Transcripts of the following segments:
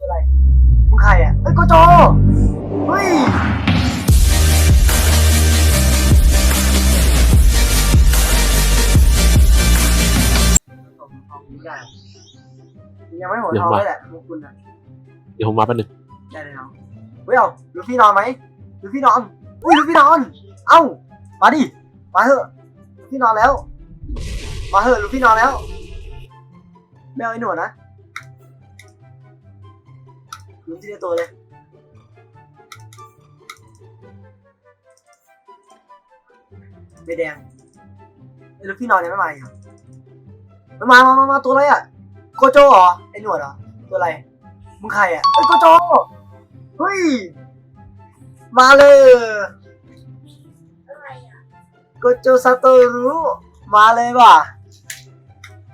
ตัวอะไรมึงใครอะเอ้ยโกโจเฮ้ยยังไม่หัวทองเลยแหละพวกคุณอะเดี๋ยวผมมาแป๊บนึงได้เลยน้องเฮ้ยเอาลูฟี่นอนไหมลูฟี่นอนอุ้ยลูฟี่นอน เอ้ามาดิมาเถอะลูฟี่นอนแล้ว มาเถอะลูฟี่นอนแล้วไม่เอาไอ้หนวดนะ ลุ้นที่ตัวเลยไม่แดงไอ้ลูฟี่นอนยังไม่มาอีกเหรอมา มา มา มาตัวอะไรอะ โกโจเหรอ ไอ้หนวดเหรอ ตัวอะไร มึงใครอะเอ้ยโกโจ เฮ้ย มาเลยโกโจซาโตรุ มาเลยว่ะ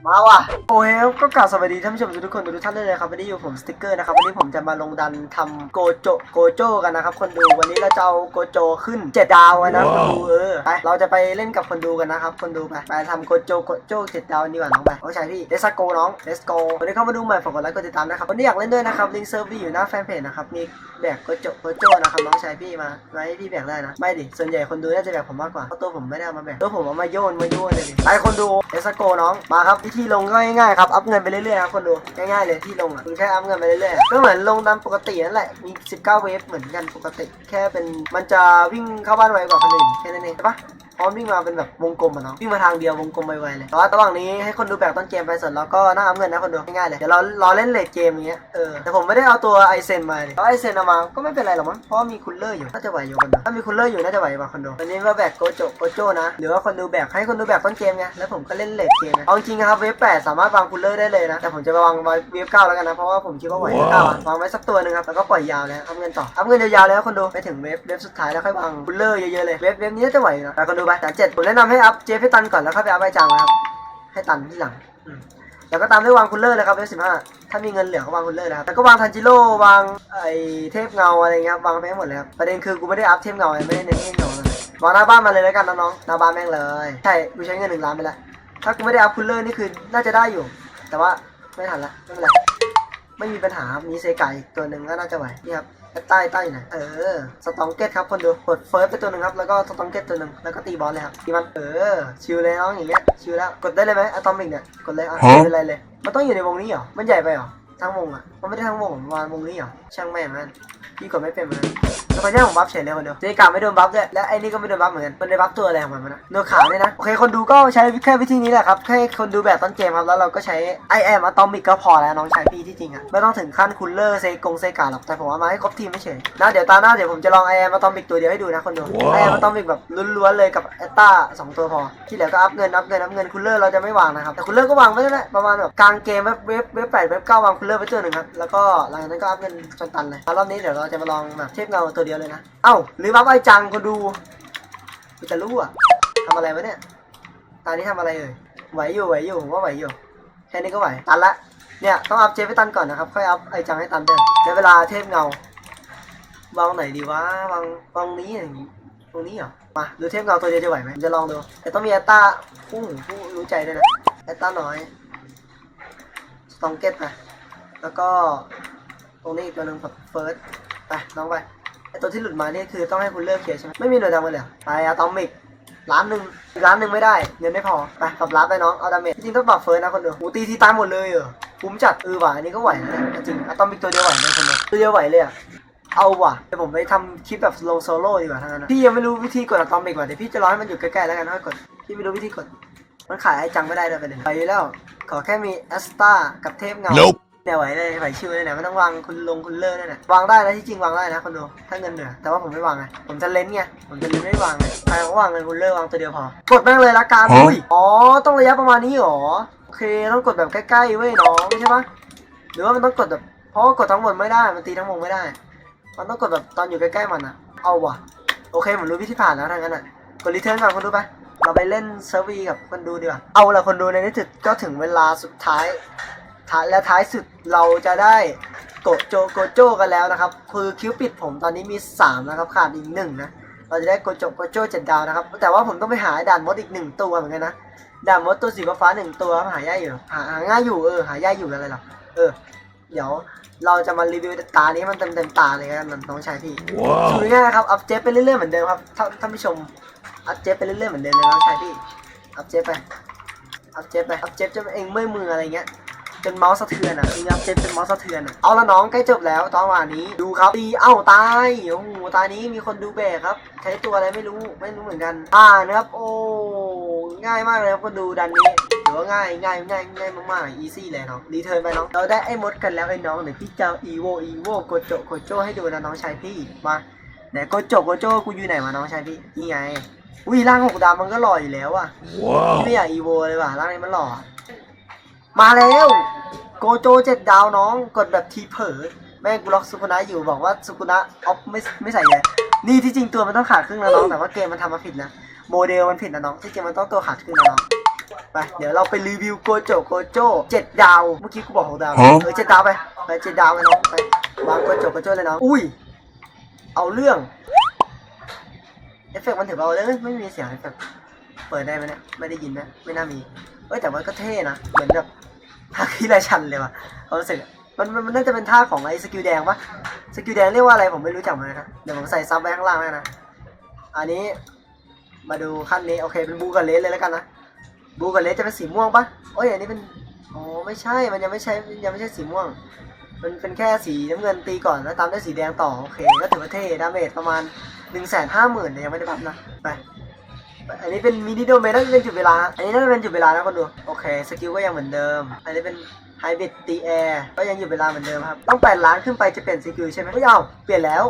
มาว่ะโอเคครับก็กล่าวสวัสดีท่านผู้ชมทุกคนทุกท่านด้วยนะครับวันนี้อยู่ผมสติ๊กเกอร์นะครับวันนี้ผมจะมาลงดันทำโกโจโกโจกันนะครับคนดูวันนี้เราจะเอาโกโจขึ้นเจ็ดดาวกันนะคนดูเออไปเราจะไปเล่นกับคนดูกันนะครับคนดูไปไปทำโกโจโกโจเจ็ดดาวกันดีกว่าน้องไปน้องชายพี่ let's go น้อง let's go วันนี้เข้ามาดูใหม่ฝากกดไลค์กดติดตามนะครับวันนี้อยากเล่นด้วยนะครับลิงก์เซิร์ฟวีอยู่หน้าแฟนเพจนะครับมี แบกโกโจโกโจนะครับน้องชายพี่มาไว้พี่แบกได้นะ ไม่ดิ ส่วนใหญ่คนดูน่าจะแบกผมมากกว่าเพราะตัวผมไม่ได้เอามาแบกตัวผมเอามาโยนมาโยนเลยดิไปคนดูเอสโกน้องมาครับวิธีลงก็ง่ายๆครับอัพเงินไปเรื่อยๆครับคนดูง่ายๆเลยที่ลงอะคุณแค่อัพเงินไปเรื่อยๆก็เหมือนลงตามปกตินั่นแหละมี 19 เวฟเหมือนกันปกติ แค่เป็นมันจะวิ่งเข้าบ้านไวกว่าคนอื่นแค่นั้นเองใช่ปะ เพราะมันวิ่งมาเป็นแบบวงกลมอะเนาะวิ่งมาทางเดียววงกลมไวๆเลยแต่ว่าระหว่างนี้ให้คนดูแบกต้นเกมไปส่วนเราก็น่าอัพเงินนะคนดูง่ายๆเลยเดี๋ยวเรารอเล่นเลทเกมอย่างเงี้ยเออแต่ผมไม่ได้เอาตัวไอเซนมาเลยเพราะไอเซนเอามาก็ไม่เป็นไรหรอกมั้งเพราะว่ามีคูลเลอร์อยู่น่าจะไหวอยู่คนดูถ้ามีคูลเลอร์อยู่น่าจะไหวกว่าคนดูวันนี้มาแบกโกโจโกโจนะหรือว่าคนดูแบกให้คนดูแบกต้นเกมไงแล้วผมก็เล่นเลทเกมไงเอาจริงๆนะครับเวฟแปดสามารถวางคูลเลอร์ได้เลยนะแต่ผมจะไปวางไว้เวฟเก้าแล้วกันนะเพราะว่าผมคิดว่าไหวเวฟเก้าอะวางไว้สักตัวหนึ่งครับแล้วก็ปล่อยยาวเลยอัพเงินต่ออัพเงินยาวๆเลยครับคนดูไปถึงเวฟเวฟสุดท้ายแล้วค่อยวางคูลเลอร์เยอะๆเลยเวฟเวฟนี้น่าจะไหวอยู่นะแต่คนดูไปแต่เจ็ดผมแนะนำให้อัพเจฟให้ตันก่อนแล้วค่อยไปอัพไอจังนะครับ ให้ตันที่หลังอืมแล้วก็ตามด้วยวางคูลเลอร์เลยครับเวฟสิบห้าถ้ามีเงินเหลือก็วางคูลเลอร์นะครับแล้วก็วางทันจิโร่วางไอเทพเงาอะไรเงี้ยครับวางไปให้หมดเลยครับประเด็นคือกูไม่ได้อัพเทพเงาเลยไม่ได้เน้นเทพเงาเลยวางหน้าบ้านมาเลยแล้วกันน้องๆหน้าบ้านแม่งเลยใช่กูใช้เงินหนึ่งล้านไปแล้วถ้ากูไม่ได้อัพคูลเลอร์นี่คือน่าจะได้อยู่ แต่ว่าไม่ทันละไม่เป็นไรไม่มีปัญหามีเซไก่ตัวหนึ่งก็น่าจะไหวนี่ครับ ใต้ใต้อยู่ไหนเออสตองเก็ตครับคนดูกดเฟิร์สไปตัวหนึ่งครับแล้วก็สตองเก็ตตัวหนึ่งแล้วก็ตีบอลเลยครับตีมันเออชิลเลยน้องอย่างเงี้ยชิลแล้วกดได้เลยไหมอะตอมิกเนี่ยกดเลยอะไม่เป็นไรเลยมันต้องอยู่ในวงนี้เหรอมันใหญ่ไปเหรอทั้งวงอะมันไม่ได้ทั้งวงมันวางวงนี้เหรอช่างแม่งมันพี่กดไม่เป็นมันแล้ว คนนี้ผมบัฟเฉยเลยคนเดียวเจกาไม่โดนบัฟด้วยและไอ้นี่ก็ไม่โดนบัฟเหมือนกันมันได้บัฟตัวอะไรของมันวะนะเนื้อขาวเนี่ยนะโอเคคนดูก็ใช้แค่วิธีนี้แหละครับแค่คนดูแบบต้นเกมครับแล้วเราก็ใช้ I am Atomic ก็พอแล้วน้องชายพี่ที่จริงอะไม่ต้องถึงขั้นคูลเลอร์เซกงเซกาหรอกแต่ผมเอามาให้ครบทีมไม่เฉยนะเดี๋ยวตาหน้าเดี๋ยวผมจะลอง I am Atomic ตัวเดียวให้ดูนะคนดู I am Atomic แบบล้วนๆเลยกับเอตตาสองตัวพอที่เหลือก็อัพเงินอัพเงินอัพเงินคูลเลอร์เราจะไม่วางนะครับแต่คูลเลอร์ก็วางไว้นั่นแหละประมาณแบบกลางเกมเว็บเว็บเว็บแปดเว็บเก้าวางคูลเลอร์ไปตัวหนึ่งครับแล้วก็หลังจากนั้นก็อัพเงินจนตันเลยแล้วรอบนี้เดี๋ยวเราจะมาลองแบบเทพเงาตัวเดียวเลยนะ เอ้าหรือบัฟไอจังคนดูกูจะรู้อะทำอะไรวะเนี่ย ตอนนี้ทำอะไรเอ่ย ไหวอยู่ไหวอยู่ผมว่าไหวอยู่ แค่นี้ก็ไหว ตันละ เนี่ยต้องอัพเจฟให้ตันก่อนนะครับ ค่อยอัพไอจังให้ตันเดินในเวลาเทพเงาวางไหนดีวะวางวางนี้อย่างนี้ตรงนี้เหรอ มาดูเทพเงาตัวเดียวจะไหวไหมจะลองดู แต่ต้องมีแอตตาผู้หูผู้รู้ใจด้วยนะแอตตาน้อยสตองเก็ตไปแล้วก็ตรงนี้อีกตัวหนึ่งแบบเฟิร์สไปน้องไป ตัวที่หลุดมานี่คือต้องให้คุณเลิกเคลียร์ใช่ไหมไม่มีหน่วยดำเลยเหรอไปอะตอมิกล้านหนึ่งล้านหนึ่งไม่ได้เงินไม่พอไปปรับรับไปน้องเอาดาเมจจริงต้องปรับเฟิร์สนะคนเดียวหูตีที่ตายหมดเลยเหรอคุ้มจัดเออว่ะอันนี้ก็ไหวนะจริงอะตอมิกตัวเดียวไหวเลยคนเดียวตัวเดียวไหวเลยอะเอาว่ะเดี๋ยวผมไปทำคลิปแบบโลโซโล่ดีกว่าทั้งนั้นพี่ยังไม่รู้วิธีกดอะตอมิกว่ะเดี๋ยวพี่จะรอให้มันอยู่ใกล้ๆแล้วกันค่อยกดพี่ไม่รู้วิธีกดมันขายไอ้จังไม่ได้เลยไปเลยไปแล้วขอแค่มีแอสตากับเทพเงา Nope เนี่ยไหวเลยไหวชิวเลยเนี่ยไม่ต้องวางคุณลงคุณเลอร์เนี่ยนะวางได้นะที่จริงวางได้นะคนดูถ้าเงินเหลือแต่ว่าผมไม่วางไงผมจะเล่นไงผมจะเล่นไม่วางไงใครก็วางเงินคุณเลอร์วางตัวเดียวพอกดแม่งเลยละกันฮะอุ้ยอ๋อต้องระยะประมาณนี้เหรอโอเคต้องกดแบบใกล้ๆเว้ยน้องใช่ปะหรือว่ามันต้องกดแบบเพราะว่ากดทั้งหมดไม่ได้มันตีทั้งวงไม่ได้ มันต้องกดแบบตอนอยู่ใกล้ๆมันอะเอาว่ะโอเคผมรู้วิธีผ่านแล้วทั้งนั้นอะกดรีเทิร์นก่อนคนดูไปเราไปเล่นเซอร์วีกับคนดูดีกว่าเอาละคนดูในที่สุดก็ถึงเวลาสุดท้ายท้าย และท้ายสุดเราจะได้โกโจโกโจกันแล้วนะครับ คือคิวปิดผมตอนนี้มี 3 นะครับ ขาดอีกหนึ่งนะ เราจะได้โกโจโกโจเจ็ดดาวนะครับ แต่ว่าผมต้องไปหาด่านมดอีกหนึ่งตัวเหมือนกันนะ ด่านมดตัวสีฟ้าๆหนึ่งตัวหายากอยู่หาหาง่ายอยู่เออ หายากอยู่อะไรหรอ เออ เดี๋ยวเราจะมารีวิวตานี้ให้มันเต็มเต็มๆตาเลยกันน้องชายพี่ดูง่ายๆนะครับอัพเจฟไปเรื่อยๆเหมือนเดิมครับท่านท่านผู้ชมอัพเจฟไปเรื่อยๆเหมือนเดิมเลยน้องชายพี่อัพเจฟไปอัพเจฟไปอัพเจฟจนเองเมื่อยมืออะไรเงี้ย จนเมาส์สะเทือนอะเองอัพเจฟจนเมาส์สะเทือนอะเอาละน้องใกล้จบแล้วตอนวันนี้ดูครับตีเอ้าตายโอ้โหตานี้มีคนดูแบกครับ ใช้ตัวอะไรไม่รู้ไม่รู้เหมือนกันอ่านะครับโอ้ง่ายมากเลยครับคนดูดันนี้ถือว่าง่ายง่ายง่ายง่ายมากๆอีซี่เลยน้องรีเทิร์นไปน้องเราได้ไอ้มดกันแล้วไอ้น้องเดี๋ยวพี่จะอีโวอีโวโกโจโกโจให้ดูนะน้องชายพี่มาไหนโกโจโกโจกูอยู่ไหนวะน้องชายพี่นี่ไงอุ้ยร่างหกดาวมันก็หล่ออยู่แล้วอะพี่ไม่อยากอีโวเลยว่ะร่างนี้มันหล่ออะมาแล้วโกโจเจ็ดดาวน้องกดแบบทีเผลอแม่งกูล็อกสุกุนะอยู่บอกว่าสุกุนะออฟไม่ไม่ใส่เลยนี่ที่จริงตัวมันต้องขาดครึ่งนะน้องแต่ว่าเกมมันทำมาผิดนะโมเดลมันผิดนะน้องที่จริงมันต้องตัวขาดครึ่งนะน้องไปเดี๋ยวเราไปรีวิวโกโจโกโจเจ็ดดาวเมื่อกี้กูบอกหกดาวฮะเออเจ็ดดาวไปไปเจ็ดดาวไปน้องไปวางโกโจโกโจเลยน้องอุ้ยเอาเรื่องเอฟเฟกต์มันถือว่าเอาเรื่องไม่มีเสียงเอฟเฟกต์เปิดได้ไหมเนี่ยไม่ได้ยินนะไม่น่ามีเอ้ยแต่ว่าก็เท่นะเหมือนแบบ ฮาคิราชันเลยว่ะเขารู้สึกมันมันมันน่าจะเป็นท่าของไอ้สกิลแดงปะสกิลแดงเรียกว่าอะไรผมไม่รู้จักเหมือนกันนะเดี๋ยวผมใส่ซับไว้ข้างล่างแล้วนะอันนี้มาดูขั้นนี้โอเคเป็นบูกับเลสเลยแล้วกันนะบูกับเลสจะเป็นสีม่วงปะโอ้ยอันนี้เป็นอ๋อไม่ใช่มันยังไม่ใช่ยังไม่ใช่สีม่วง มันเป็นแค่สีน้ำเงินตีก่อนแล้วตามด้วยสีแดงต่อโอเคก็ถือว่าเท่ดาเมจประมาณหนึ่งแสนห้าหมื่นยังไม่ได้บัฟนะไป อันนี้เป็นมินิโดเมนน่าจะเป็นจุดเวลา อันนี้น่าจะเป็นจุดเวลานะคนดู โอเค สกิลก็ยังเหมือนเดิม อันนี้เป็นไฮบริดตีแอร์ก็ยังอยู่เวลาเหมือนเดิมครับ ต้องแปดล้านขึ้นไปจะเปลี่ยนสกิลใช่ไหมไม่เอาเปลี่ยนแล้ว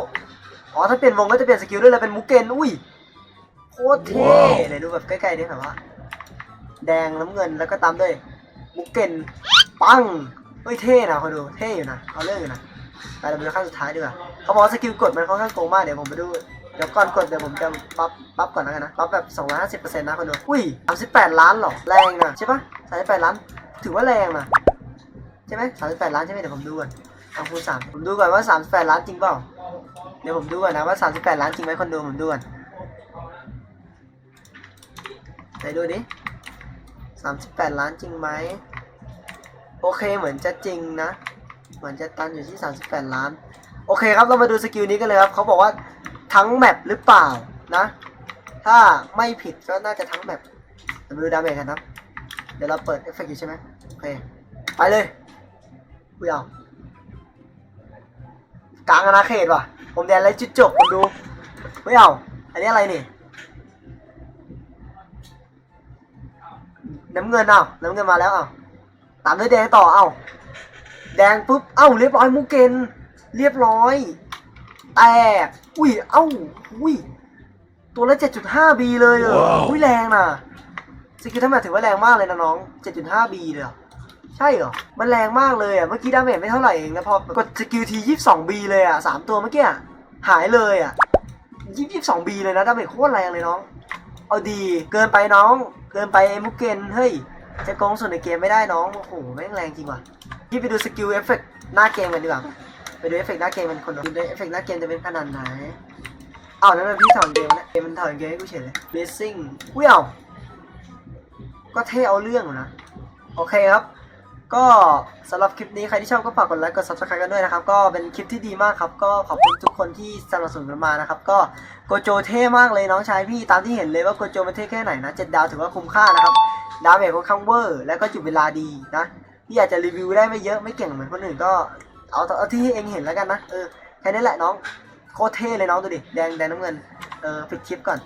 อ๋อ ถ้าเปลี่ยนวงก็จะเปลี่ยนสกิลด้วยเลยเป็นมุกเกน อุ้ย โคตรเท่เลยดูแบบใกล้ๆดิแบบว่า แดงน้ำเงินแล้วก็ตามด้วยมุกเกน ปังเฮ้ยเท่นะคนดู เท่อยู่นะ เอาเรื่องอยู่นะ ไปเราไปดูขั้นสุดท้ายดีกว่า เขาบอกว่าสกิลกดมันค่อนข้างโกงมากเดี๋ยวผมไปดู เดี๋ยวก่อนกดเดี๋ยวผมจะปั๊บปั๊บก่อนแล้วกันนะปั๊บแบบ 250%นะคนดูอุ้ย38 ล้านหรอ แรงนะใช่ปะ38 ล้าน ถือว่าแรงนะใช่ไหม38 ล้านใช่ไหมเดี๋ยวผมดูก่อนเอาคูณสามผมดูก่อนว่า 38 ล้านจริงเปล่า เดี๋ยวผมดูก่อนนะว่า 38 ล้านจริงไหมคนดูผมดูก่อนไหนดูดิ 38 ล้านจริงไหมโอเคเหมือนจะจริงนะ เหมือนจะตันอยู่ที่ 38 ล้าน โอเคครับ เรามาดูสกิลนี้กันเลยครับ เขาบอกว่า ทั้งแมปหรือเปล่านะ ถ้าไม่ผิดก็น่าจะทั้งแมปเดี๋ยวมาดูดาเมจกันนะเดี๋ยวเราเปิดเอฟเฟกต์อยู่ใช่ไหมโอเค ไปเลยอุ้ยเอากลางอาณาเขตว่ะ ผมแดนไรจุดจบผมดูไม่เอา อันนี้อะไรนี่ น้ำเงินเอาน้ำเงินมาแล้วเอาตามด้วยแดงต่อเอาแดงปุ๊บ เอ้าเรียบร้อยมูเกนเรียบร้อย แตก อุ้ย เอ้า อุ้ย ตัวละ 7.5B เลยเหรอว้าวอุ้ยแรงนะสกิลทั้งหมดถือว่าแรงมากเลยนะน้อง 7.5B เลยเหรอใช่เหรอ มันแรงมากเลยอะ เมื่อกี้ดาเมจไม่เท่าไหร่เองนะพอกดสกิลที 22B เลยอะสามตัวเมื่อกี้อะหายเลยอะ 22B เลยนะดาเมจโคตรแรงเลยน้อง เอาดี เกินไปน้อง เกินไปไอ้มุกเกน เฮ้ย จะโกงส่วนในเกมไม่ได้น้อง โอ้โห แม่งแรงจริงว่ะพี่ไปดูสกิลเอฟเฟกต์หน้าเกมกันดีกว่าไป ดูเอฟเฟกต์หน้าเกมมันคนดูเอฟเฟกต์หน้าเกมจะเป็นขนาดไหนอ้าวนั่นมันพี่ถอนเกมนะเกมมันถอนเกมให้กูเฉยเลย Blessing อุ้ยเอาก็เท่เอาเรื่องอยู่นะโอเคครับ ก็สำหรับคลิปนี้ใครที่ชอบก็ฝากกดไลค์กด subscribe กันด้วยนะครับ ก็เป็นคลิปที่ดีมากครับ ก็ขอบคุณทุกคนที่สนับสนุนกันมานะครับ ก็โกโจเท่มากเลยน้องชายพี่ตามที่เห็นเลยว่าโกโจมันเท่แค่ไหนนะเจ็ดดาวถือว่าคุ้มค่านะครับ ดาวเมจค่อนข้างเวอร์ แล้วก็จุดเวลาดีนะพี่อยาจจะรีวิวได้ไม่เยอะไม่เก่งเหมือนคนอื่นก็ เอาเอาที่เองเห็นแล้วกันนะ เออ แค่นี้แหละน้อง โคตรเท่เลยน้องดูดิ แดงแดงน้ำเงิน เออปิดคลิปก่อน